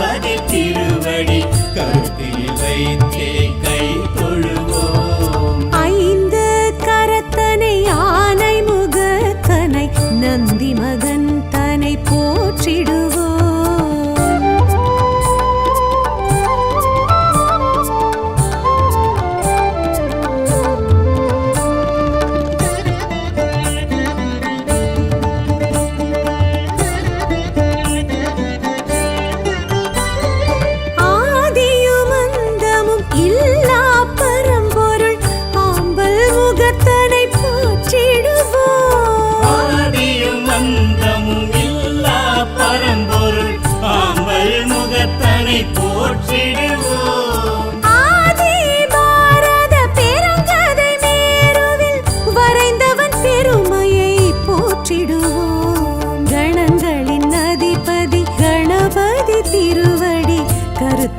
பகவதி திருவடி கருத்தில் வைத்து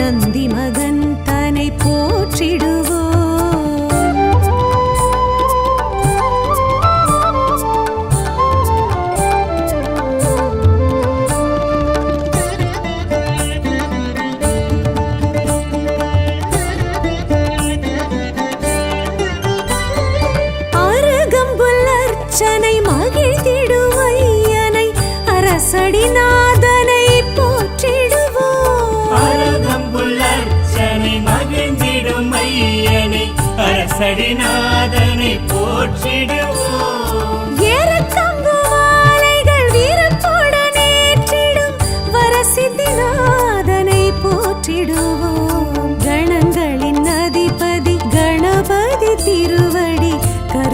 நந்தி மகன் தனை போற்றிடும்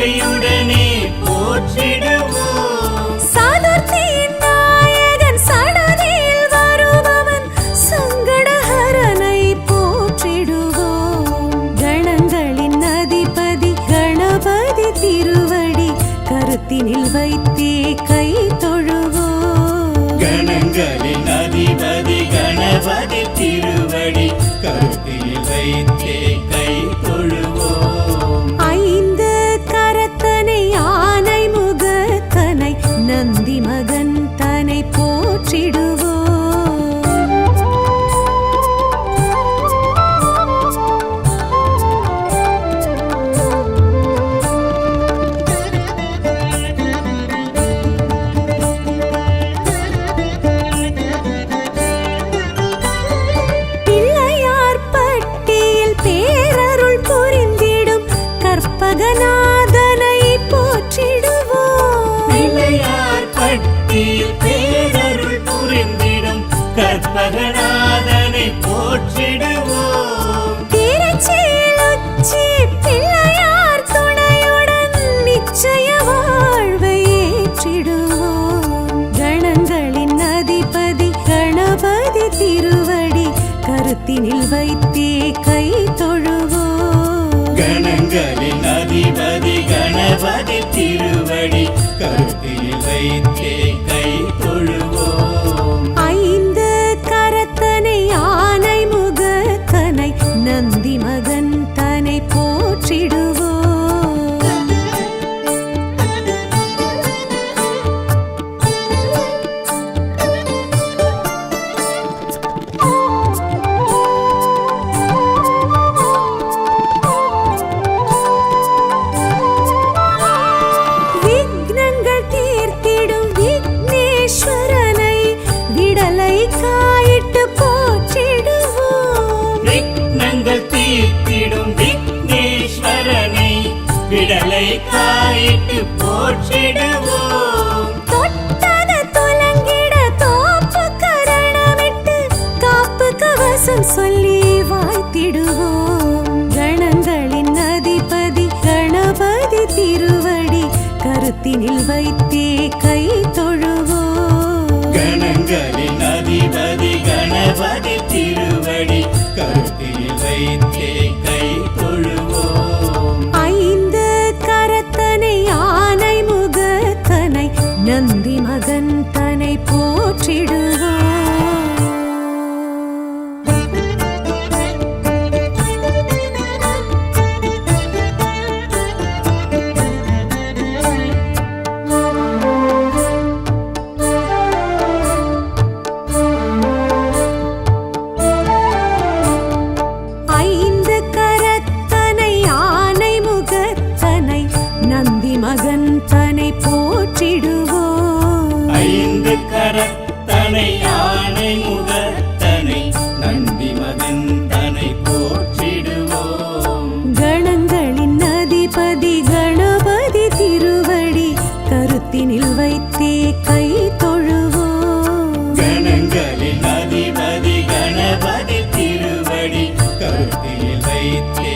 போற்றியுடனே போற்றிடுவோம். ஆதி திருவடி கருத்தினில் வைத்தே கை தொழுவோ. கணங்களின் அதிபதி கணபதி திருவடி கருத்தினில் வைத்தே கை தொழுவோ. கைத்தாயிட்டு போற்றிடுவோம். தொட்டத தொலங்கிட தோப்பு கரணமிட்டு காப்பு கவசம் சொல்லி பருத்தியில் வைத்தே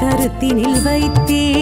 கருத்தினில் வைத்தே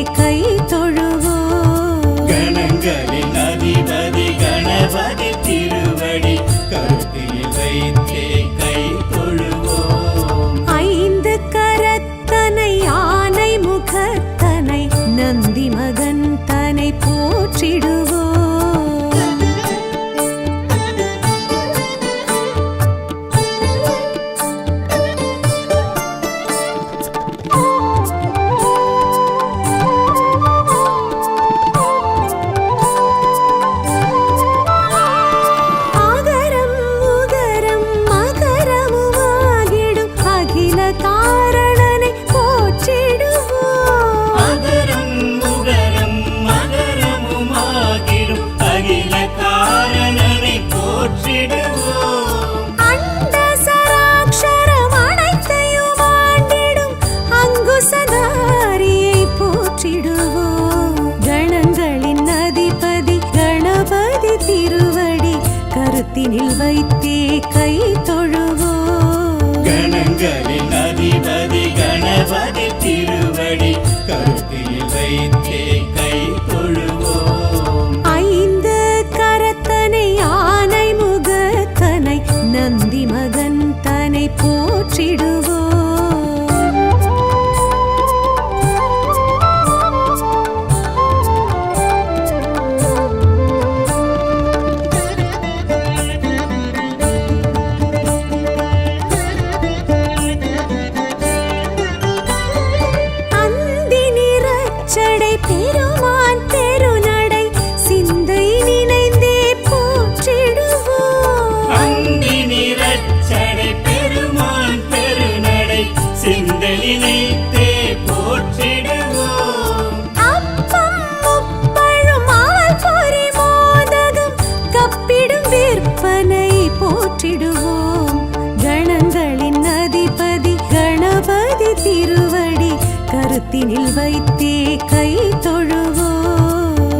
கருத்தினில் வைத்தே கை தொழுவோ?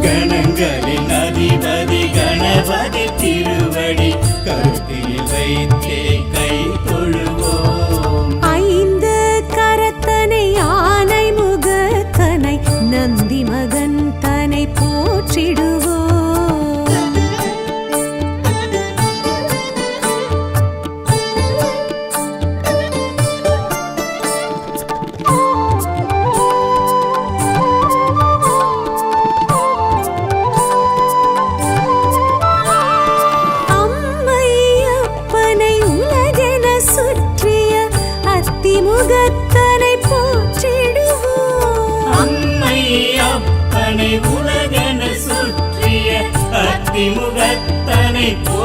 கணங்களின் அதிபதி கணபதி திருவடி கருத்தினில் வைத்தே கை நந்தி மகன் தனை போற்றிடு beats.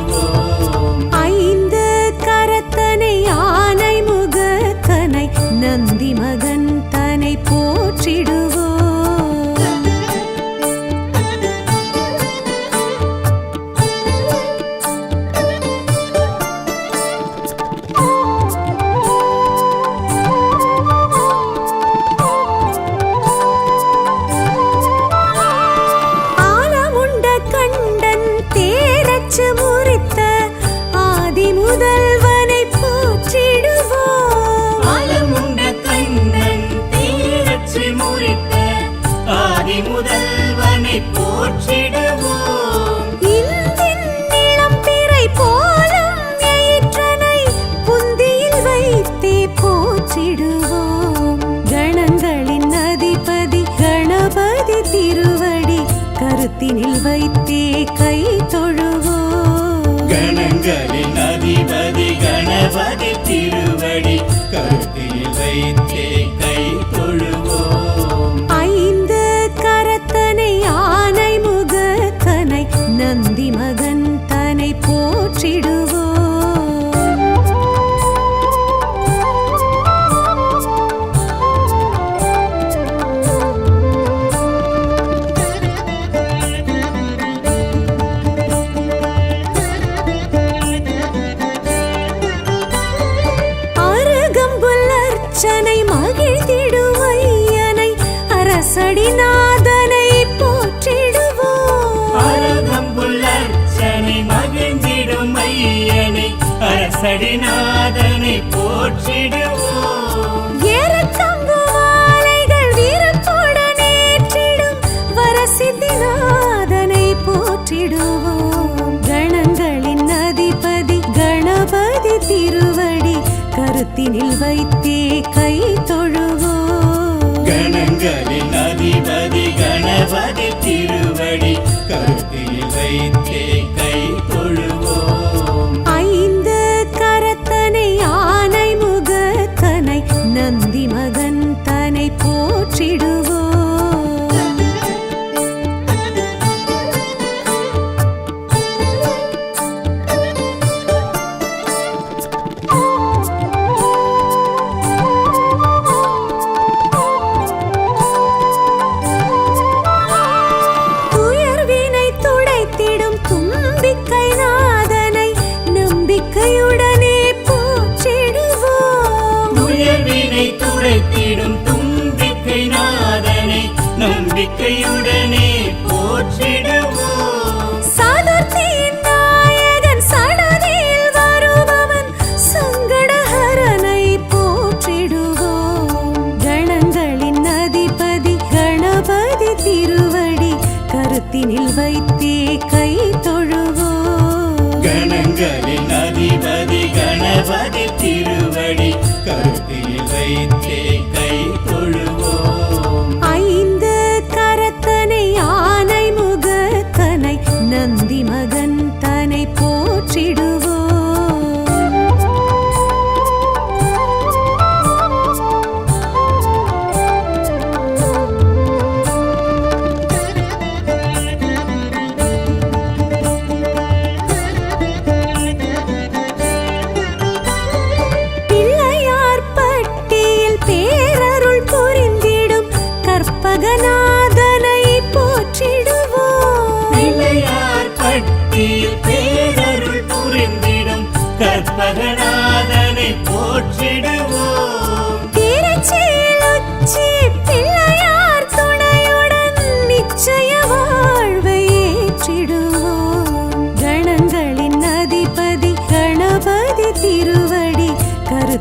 节目 ஆண்டவரின் திருவடி கருத்தில் வைத்தே கரத்தினில் வைத்தே கை தொழுவோ? கணங்களின் அதிபதி கணபதி திருவடி கருத்தில் வைத்தே கை நந்தி மகன் தனை போற்றிடுவோம் நம்பிக்கையுடனே போற்றிடுவோம். துயர்வினை துடைத்திடும் தும்பிக்கை நாதனை நம்பிக்கையுடனே போற்றிடுவோம்.